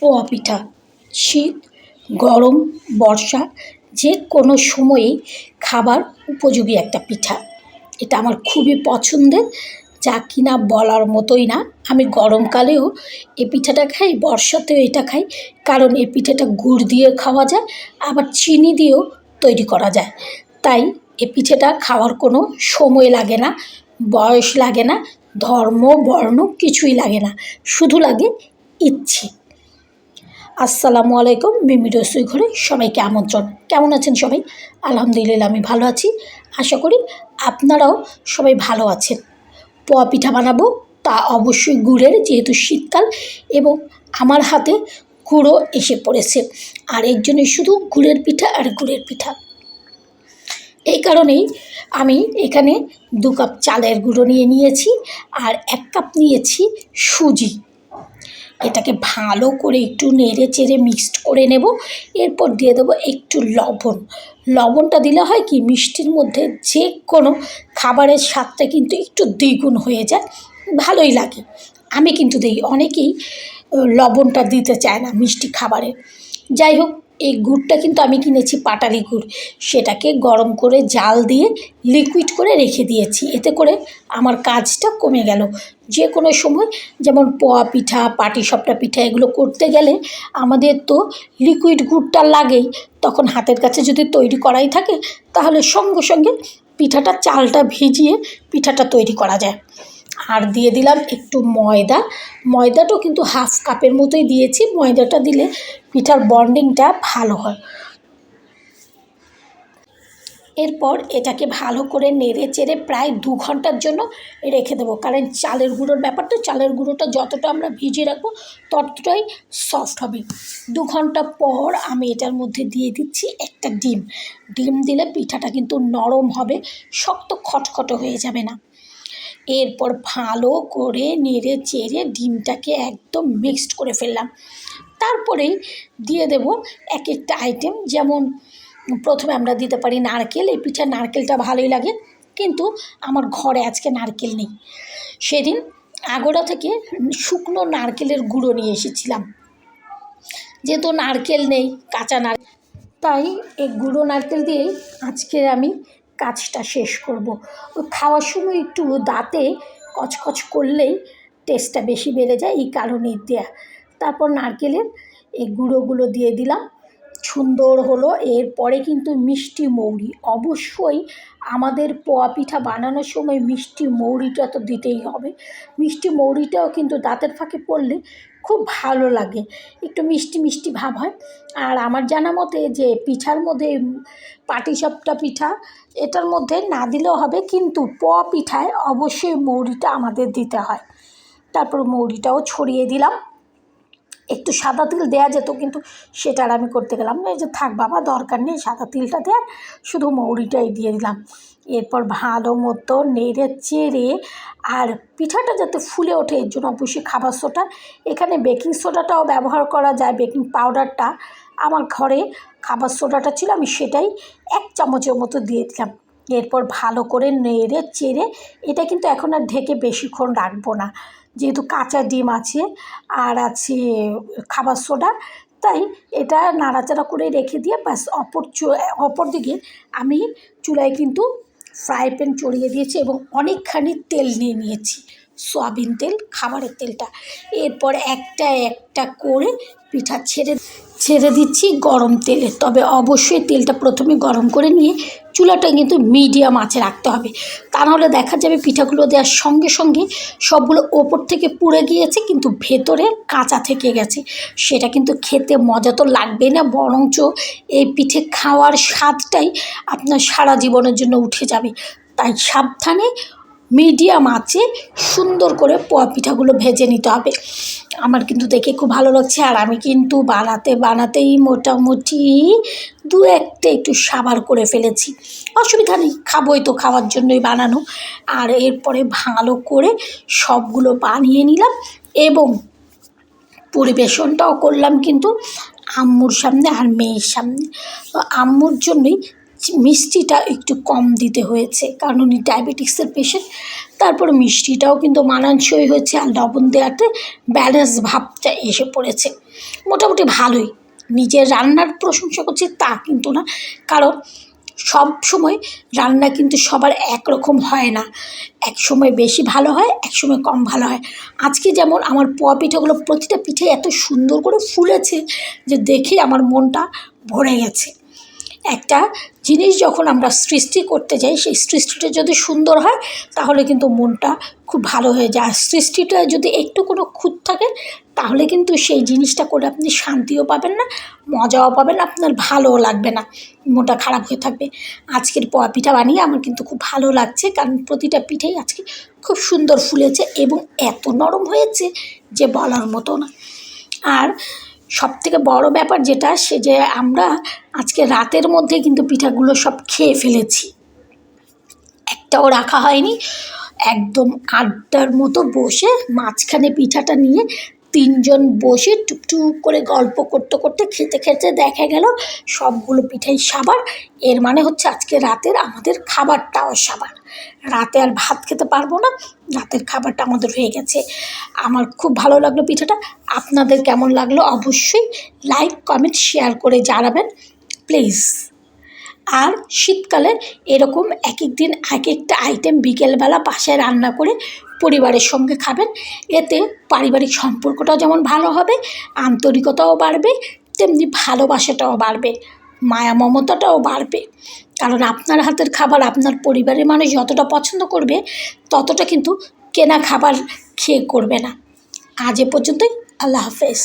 পোয়া পিঠা, শীত, গরম, বর্ষা, যে কোনো সময়েই খাবার উপযোগী একটা পিঠা। এটা আমার খুবই পছন্দের, যা কিনা বলার মতোই না। আমি গরমকালেও এই পিঠাটা খাই, বর্ষাতেও এটা খাই, কারণ এই পিঠাটা গুড় দিয়ে খাওয়া যায়, আবার চিনি দিয়েও তৈরি করা যায়। তাই এ পিঠেটা খাওয়ার কোনো সময় লাগে না, বয়স লাগে না, ধর্ম, বর্ণ কিছুই লাগে না, শুধু লাগে ইচ্ছে। আসসালামু আলাইকুম, মিমি রসুই ঘরে সবাইকে আমন্ত্রণ। কেমন আছেন সবাই? আলহামদুলিল্লাহ, আমি ভালো আছি। আশা করি আপনারাও সবাই ভালো আছেন। পোয়া পিঠা বানাবো, তা অবশ্যই গুড়ের, যেহেতু শীতকাল এবং আমার হাতে গুঁড়ো এসে পড়েছে। আর এর জন্যই শুধু গুড়ের পিঠা আর গুড়ের পিঠা। এই কারণেই আমি এখানে দু কাপ চালের গুঁড়ো নিয়ে নিয়েছি, আর এক কাপ নিয়েছি সুজি। এটাকে ভালো করে একটু নেড়ে চেড়ে মিক্সড করে নেব। এরপর দিয়ে দেবো একটু লবণ। লবণটা দিলে হয় কি, মিষ্টির মধ্যে যে কোনো খাবারের স্বাদটা কিন্তু একটু দ্বিগুণ হয়ে যায়, ভালোই লাগে। আমি কিন্তু দিই, অনেকেই লবণটা দিতে চায় না মিষ্টি খাবারে। যাই হোক, এই গুড়টা কিন্তু আমি কিনেছি, পাটালি গুড়। সেটাকে গরম করে জাল দিয়ে লিকুইড করে রেখে দিয়েছি। এতে করে আমার কাজটা কমে গেল। যে কোনো সময়, যেমন পোয়া পিঠা, পাটি পাটিসাপটা পিঠা এগুলো করতে গেলে আমাদের তো লিকুইড গুড়টা লাগেই। তখন হাতের কাছে যদি তৈরি করাই থাকে, তাহলে সঙ্গে সঙ্গে পিঠাটা চালটা ভিজিয়ে পিঠাটা তৈরি করা যায়। আর দিয়ে দিলাম একটু ময়দা। ময়দাটাও কিন্তু হাফ কাপের মতোই দিয়েছি। ময়দাটা দিলে পিঠার বন্ডিংটা ভালো হয়। এরপর এটাকে ভালো করে নেড়ে চেড়ে প্রায় দু ঘণ্টার জন্য রেখে দেবো। কারণ চালের গুঁড়োর ব্যাপার তো, চালের গুঁড়োটা যতটা আমরা ভিজিয়ে রাখব ততটাই সফট হবে। দু ঘণ্টা পর আমি এটার মধ্যে দিয়ে দিচ্ছি একটা ডিম। ডিম দিলে পিঠাটা কিন্তু নরম হবে, শক্ত খটখটো হয়ে যাবে না। এরপর ভালো করে নেড়ে চেড়ে ডিমটাকে একদম মিক্সড করে ফেললাম। তারপরেই দিয়ে দেব এক একটা আইটেম যেমন প্রথমে আমরা দিতে পারি নারকেল, এই পিঠা নারকেলটা ভালোই লাগে। কিন্তু আমার ঘরে আজকে নারকেল নেই। সেদিন আগোড়া থেকে শুকনো নারকেলের গুঁড়ো নিয়ে এসেছিলাম। যেহেতু নারকেল নেই, কাঁচা নারকেল তাই এই গুঁড়ো নারকেল দিয়েই আজকে আমি কাজটা শেষ করব। খাওয়ার সময় একটু দাঁতে কচকচ করলেই টেস্টটা বেশি বেড়ে যায়, এই কারণেই দেয়া। তারপর নারকেলের এই গুঁড়োগুলো দিয়ে দিলাম। সুন্দর হলো। এরপরে কিন্তু মিষ্টি মৌরি। অবশ্যই আমাদের পোয়া পিঠা বানানোর সময় মিষ্টি মৌরিটা তো দিতেই হবে। মিষ্টি মৌরিটাও কিন্তু দাঁতের ফাঁকে পড়লে খুব ভালো লাগে। একটু মিষ্টি মিষ্টি ভাব হয়। আর আমার জানা মতে যে পিঠার মধ্যে পাটিসাপটা পিঠা, এটার মধ্যে না দিলেও হবে, কিন্তু পোয়া পিঠায় অবশ্যই মৌরিটা আমাদের দিতে হয়। তারপর মৌরিটাও ছড়িয়ে দিলাম। একটু সাদা তিল দেওয়া যেত, কিন্তু সেটা আর আমি করতে গেলাম না। এই যে থাক বাবা, দরকার নেই, সাদা তিলটা দেওয়ার শুধু মৌরিটাই দিয়ে দিলাম। এরপর ভালো মতো নেড়ে চেড়ে আর পিঠাটা যাতে ফুলে ওঠে, এর জন্য অবশ্যই খাবার সোডা এখানে বেকিং সোডাটাও ব্যবহার করা যায়, বেকিং পাউডারটা। আমার ঘরে খাবার সোডাটা ছিল, আমি সেটাই এক চামচের মতো দিয়ে দিলাম। এরপর ভালো করে নেড়ে চেড়ে, এটা কিন্তু এখন আর ঢেকে বেশিক্ষণ রাখব না। যেহেতু কাঁচা ডিম আছে আর আছে খাবার সোডা, তাই এটা নাড়াচাড়া করে রেখে দিয়ে ব্যাস অপর অপর দিকে আমি চুলায় কিন্তু ফ্রাই প্যান চড়িয়ে দিয়েছি এবং অনেকখানি তেল নিয়ে নিয়েছি, সয়াবিন তেল, খাবারের তেলটা। এরপর একটা একটা করে পিঠা ছেড়ে ছেড়ে দিচ্ছি গরম তেলে। তবে অবশ্যই তেলটা প্রথমে গরম করে নিয়ে চুলাটা কিন্তু মিডিয়াম আঁচে রাখতে হবে। তা নাহলে দেখা যাবে পিঠাগুলো দেওয়ার সঙ্গে সঙ্গে সবগুলো ওপর থেকে পুড়ে গিয়েছে, কিন্তু ভেতরে কাঁচা থেকে গেছে। সেটা কিন্তু খেতে মজা তো লাগবে না, বরঞ্চ এই পিঠে খাওয়ার স্বাদটাই আপনার সারা জীবনের জন্য উঠে যাবে। তাই সাবধানে মিডিয়াম আছে, সুন্দর করে পোয়া পিঠাগুলো ভেজে নিতে হবে। আমার কিন্তু দেখে খুব ভালো লাগছে, আর আমি কিন্তু বানাতে বানাতেই মোটামুটি দু একটা একটু সাবার করে ফেলেছি। অসুবিধা নেই, খাবোই তো খাওয়ার জন্যই বানানো। আর এরপরে ভালো করে সবগুলো বানিয়ে নিলাম এবং পরিবেশনটাও করলাম কিন্তু আম্মুর সামনে আর মেয়ের সামনে। তো আম্মুর জন্যই মিষ্টিটা একটু কম দিতে হয়েছে, কারণ উনি ডায়াবেটিক্সের পেশেন্ট তারপর মিষ্টিটাও কিন্তু মানানসই হয়েছে আর লবণ দেওয়াতে ব্যালেন্স ভাবটা এসে পড়েছে। মোটামুটি ভালোই। নিজের রান্নার প্রশংসা করছি তা কিন্তু না, কারণ সব সময় রান্না কিন্তু সবার একরকম হয় না। এক সময় বেশি ভালো হয় এক সময় কম ভালো হয়। আজকে যেমন আমার পোয়া পিঠেগুলো প্রতিটা পিঠে এত সুন্দর করে ফুলেছে যে দেখে আমার মনটা ভরে গেছে। একটা জিনিস যখন আমরা সৃষ্টি করতে যাই, সেই সৃষ্টিটা যদি সুন্দর হয়, তাহলে কিন্তু মনটা খুব ভালো হয়ে যায়। আর সৃষ্টিটা যদি একটু কোনো খুঁত থাকে, তাহলে কিন্তু সেই জিনিসটা করে আপনি শান্তিও পাবেন না, মজাও পাবেন আপনার ভালোও লাগবে না, মনটা খারাপ হয়ে থাকবে। আজকের পোয়া পিঠা বানিয়ে আমার কিন্তু খুব ভালো লাগছে, কারণ প্রতিটা পিঠেই আজকে খুব সুন্দর ফুলেছে এবং এত নরম হয়েছে যে বলার মতো না। আর সব থেকে বড় ব্যাপার যেটা, সে যে আমরা আজকে রাতের মধ্যে কিন্তু পিঠাগুলো সব খেয়ে ফেলেছি। একটাও রাখা হয়নি। একদম আড্ডার মতো বসে মাঝখানে পিঠাটা নিয়ে তিনজন বসে টুকটুক করে গল্প করতে করতে খেতে খেতে দেখা গেল সবগুলো পিঠাই সাবার এর মানে হচ্ছে আজকে রাতের আমাদের খাবারটাও সাবার রাতে আর ভাত খেতে পারব না, রাতের খাবারটা আমাদের হয়ে গেছে। আমার খুব ভালো লাগল পিঠাটা। আপনাদের কেমন লাগল অবশ্যই লাইক কমেন্ট শেয়ার করে জানাবেন। প্লিজ আর শীতকালে এরকম এক এক দিন এক একটা আইটেম বিকেলবেলা বাসায় রান্না করে পরিবারের সঙ্গে খাবেন। এতে পারিবারিক সম্পর্কটাও যেমন ভালো হবে, আন্তরিকতাও বাড়বে, তেমনি ভালোবাসাটাও বাড়বে, মায়া মমতাটাও বাড়বে। কারণ আপনার হাতের খাবার আপনার পরিবারের মানুষ যতটা পছন্দ করবে, ততটা কিন্তু কেনা খাবার খেয়ে করবে না। আজ এ পর্যন্তই, আল্লাহ হাফেজ।